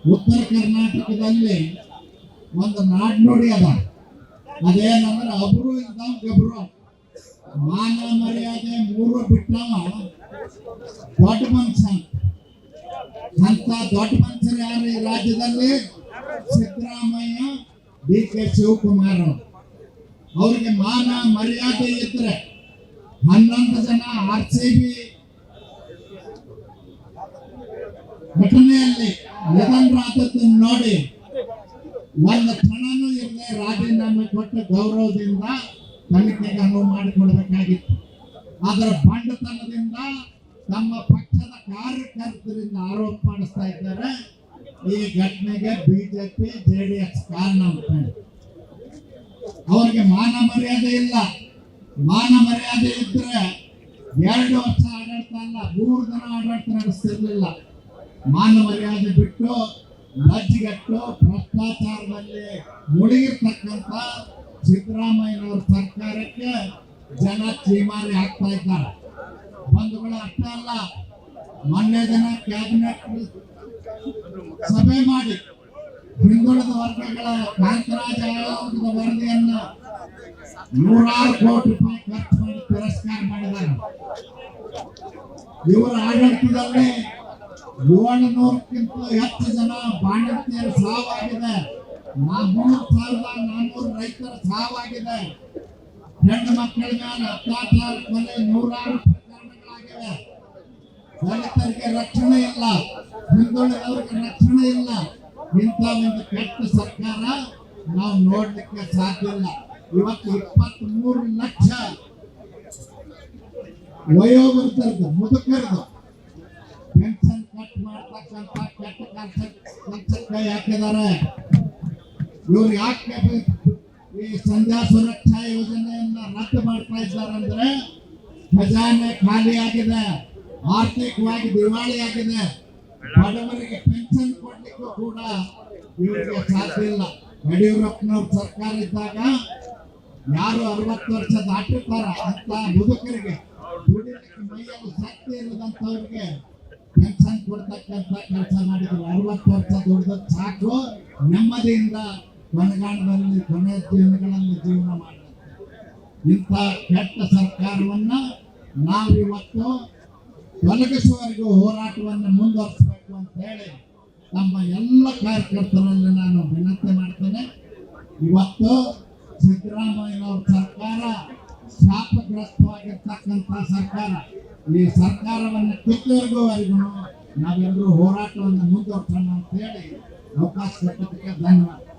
ಉತ್ತರ ಕರ್ನಾಟಕದಲ್ಲಿ ಒಂದು ನಾಡ್ನುಡಿ ಅದ ಅದೇನಂದ್ರೆ ಅಬ್ರು ಇದ್ದಾವ ಗಬ್ರು ಮಾನ ಮರ್ಯಾದೆ ಮೂರು ಬಿಟ್ಟಾವ. ದೊಡ್ಡ ಮನುಷ್ಯ. ಅಂತ ದೊಡ್ಡ ಮನುಷ್ಯರು ಯಾರು ಈ ರಾಜ್ಯದಲ್ಲಿ? ಸಿದ್ದರಾಮಯ್ಯ, ಡಿ ಕೆ ಶಿವಕುಮಾರ್ ಅವ್ರಿಗೆ ಮಾನ ಮರ್ಯಾದೆ ಇದ್ರೆ ಹನ್ನೊಂದು ಜನ ಆರ್ ಸಿ ಬಿ ಘಟನೆಯಲ್ಲಿ ನಿಧನರಾದದ್ದನ್ನು ನೋಡಿ ಒಂದು ಕ್ಷಣನೂ ಇರದೆ ರಾಜೀನಾಮೆ ಕೊಟ್ಟ ಗೌರವದಿಂದ ತನಿಖೆಗೆ ಅನುವು ಮಾಡಿಕೊಡ್ಬೇಕಾಗಿತ್ತು. ಅದರ ಬಂಡತನದಿಂದ ತಮ್ಮ ಪಕ್ಷದ ಕಾರ್ಯಕರ್ತರಿಂದ ಆರೋಪ ಮಾಡಿಸ್ತಾ ಇದ್ದಾರೆ. ಈ ಘಟನೆಗೆ ಬಿಜೆಪಿ ಎಸ್ ಕಾರಣ ಅಂತ ಅವ್ರಿಗೆ ಮಾನ ಮರ್ಯಾದೆ ಇಲ್ಲ. ಮಾನ ಮರ್ಯಾದೆ ಇದ್ರೆ ಎರಡು ವರ್ಷ ಆಡಳಿತ ಅಲ್ಲ, ಮೂರು ದಿನ ಆಡಳಿತ ನಡೆಸ್ತಿರ್ಲಿಲ್ಲ. ಮಾನ ಮರ್ಯಾದೆ ಬಿಟ್ಟು ಲಜ್ಜಿಗಟ್ಟು ಭ್ರಷ್ಟಾಚಾರದಲ್ಲಿ ಮುಳುಗಿರ್ತಕ್ಕಂಥ ಸಿದ್ದರಾಮಯ್ಯನವರ ಸರ್ಕಾರಕ್ಕೆ ಜನ ಚೀಮಾರಿ ಹಾಕ್ತಾ ಇದ್ದಾರೆ. ಬಂಧುಗಳು ಅಷ್ಟೇ ಅಲ್ಲ. ಮೊನ್ನೆ ದಿನ ಕ್ಯಾಬಿನೆಟ್ ಸಭೆ ಮಾಡಿ ಹಿಂದುಳಿದ ವರ್ಗಗಳ ಕಾಂತರಾಜ ಆಯೋಗದ ವರದಿಯನ್ನ ನೂರಾರು ಕೋಟಿ ರೂಪಾಯಿ ಖರ್ಚು ಮಾಡಿ ತಿರಸ್ಕಾರ ಮಾಡಿದ್ದಾರೆ. ಇವರ ಆಡಳಿತದಲ್ಲಿ ಏಳುನೂರಕ್ಕಿಂತ ಹೆಚ್ಚು ಜನ ಬಾಣಂತಿಯರ ಸಾವಾಗಿದೆ. ಮೂರು ಸಾವಿರದ ನಾನ್ನೂರು ರೈತರ ಸಾವಾಗಿದೆ. ಹೆಣ್ಣು ಮಕ್ಕಳ ಮೇಲೆ ಅತ್ಯಾಚಾರ ಕೊಲೆ ನೂರಾರು ಪ್ರಕರಣಗಳಾಗಿವೆ. ದಲಿತರಿಗೆ ರಕ್ಷಣೆ ಇಲ್ಲ. ಹಿಂದುಳಿದವರಿಗೆ ರಕ್ಷಣೆ ಇಲ್ಲ. ಇಂಥ ಒಂದು ಕೆಟ್ಟ ಸರ್ಕಾರ ನಾವು ನೋಡ್ಲಿಕ್ಕೆ ಸಾಧ್ಯ ಇಲ್ಲ. ಇವತ್ತು ಇಪ್ಪತ್ತ್ ಮೂರು ಲಕ್ಷ ವಯೋವೃದ್ಧರದ್ದು ಮುದುಕರದು ಪೆನ್ಷನ್ ಕಟ್ ಕೆಲಸ ಕೆಲಸಕ್ಕೆ ಹಾಕಿದ್ದಾರೆ ಇವ್ರು ಯಾಕೆ ಈ ಸಂಧ್ಯಾ ಸುರಕ್ಷಾ ಯೋಜನೆಯನ್ನ ರದ್ದು ಮಾಡ್ತಾ ಇದ್ದಾರೆ ಅಂದ್ರೆ ಖಜಾನೆ ಖಾಲಿ ಆಗಿದೆ, ಆರ್ಥಿಕವಾಗಿ ದಿವಾಳಿ ಆಗಿದೆ. ಬಡವರಿಗೆ ಪೆನ್ಷನ್ ಕೊಡ್ಲಿಕ್ಕೂ ಕೂಡ ಇವರಿಗೆ ಸಾಧ್ಯ ಇಲ್ಲ. ಯಡಿಯೂರಪ್ಪನವ್ರ ಸರ್ಕಾರ ಇದ್ದಾಗ ಯಾರು ಅರವತ್ತು ವರ್ಷ ದಾಟಿರ್ತಾರ ಅಂತ ಮುದುಕರಿಗೆ ದುಡಿಲಿಕ್ಕೆ ಮೈಯಲ್ಲಿ ಶಕ್ತಿ ಇಲ್ಲದಂತವ್ರಿಗೆ ಪೆನ್ಷನ್ ಕೊಡ್ತಕ್ಕಂಥ ಕೆಲಸ ಮಾಡಿದ್ರು ಅರವತ್ತು ವರ್ಷ ದೊಡ್ಡ ಸಾಕು ನೆಮ್ಮದಿಯಿಂದ ಕೊನೆಗಾಣದಲ್ಲಿ ಕೊನೆ ದಿನಗಳಲ್ಲಿ ಜೀವನ ಮಾಡಬೇಕು. ಇಂಥ ಕೆಟ್ಟ ಸರ್ಕಾರವನ್ನ ನಾವಿವತ್ತು ತೊಲಗಿಸುವವರೆಗೂ ಹೋರಾಟವನ್ನು ಮುಂದುವರಿಸಬೇಕು ಅಂತ ಹೇಳಿ ನಮ್ಮ ಎಲ್ಲ ಕಾರ್ಯಕರ್ತರಲ್ಲಿ ನಾನು ವಿನಂತಿ ಮಾಡ್ತೇನೆ. ಇವತ್ತು ಸಿದ್ದರಾಮಯ್ಯನವ್ರ ಸರ್ಕಾರ ಶಾಪಗ್ರಸ್ತವಾಗಿರ್ತಕ್ಕಂಥ ಸರ್ಕಾರ. ಈ ಸರ್ಕಾರವನ್ನು ಕಿತ್ತವರೆಗೂ ನಾವೆಲ್ಲರೂ ಹೋರಾಟವನ್ನು ಮುಂದುವರ್ಸೋಣ ಅಂತ ಹೇಳಿ ಅವಕಾಶ ಕೊಟ್ಟದಕ್ಕೆ ಧನ್ಯವಾದ.